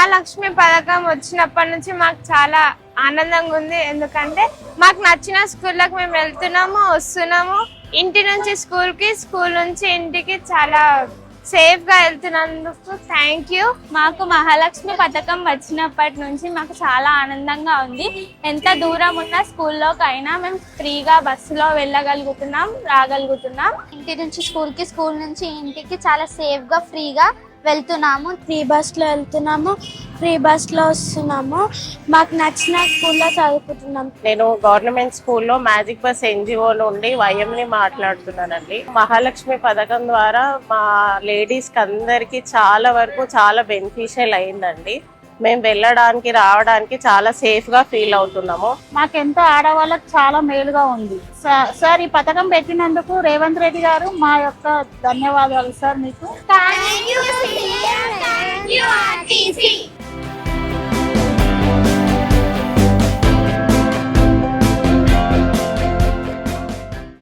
మహాలక్ష్మి పథకం వచ్చినప్పటి నుంచి మాకు చాలా ఆనందంగా ఉంది. ఎందుకంటే మాకు నచ్చిన స్కూళ్ళకి మేము వెళ్తున్నాము వస్తున్నాము. ఇంటి నుంచి స్కూల్కి స్కూల్ నుంచి ఇంటికి చాలా సేఫ్గా వెళ్తున్నందుకు థ్యాంక్ యూ మాకు మహాలక్ష్మి పథకం వచ్చినప్పటి నుంచి మాకు చాలా ఆనందంగా ఉంది. ఎంత దూరం ఉన్న స్కూల్లోకైనా మేము ఫ్రీగా బస్సులో వెళ్ళగలుగుతున్నాం రాగలుగుతున్నాం. ఇంటి నుంచి స్కూల్కి స్కూల్ నుంచి ఇంటికి చాలా సేఫ్గా ఫ్రీగా వెళ్తున్నాము ఫ్రీ బస్లో వెళ్తున్నాము ఫ్రీ బస్లో వస్తున్నాము. మాకు నచ్చిన స్కూల్లో చదువుకుంటున్నాం. నేను గవర్నమెంట్ స్కూల్లో మ్యాజిక్ బస్ ఎన్జిఓ నుండి వైఎంని మాట్లాడుతున్నానండి. మహాలక్ష్మి పథకం ద్వారా మా లేడీస్కి అందరికి చాలా వరకు చాలా బెనిఫిషియల్ అయిందండి. మేము వెళ్ళడానికి రావడానికి చాలా సేఫ్గా ఫీల్ అవుతున్నాము. మాకెంతో ఆడవాళ్ళకి చాలా మేలుగా ఉంది. సార్ ఈ పథకం పెట్టినందుకు రేవంత్ రెడ్డి గారు మా యొక్క ధన్యవాదాలు సార్ మీకు. Thank you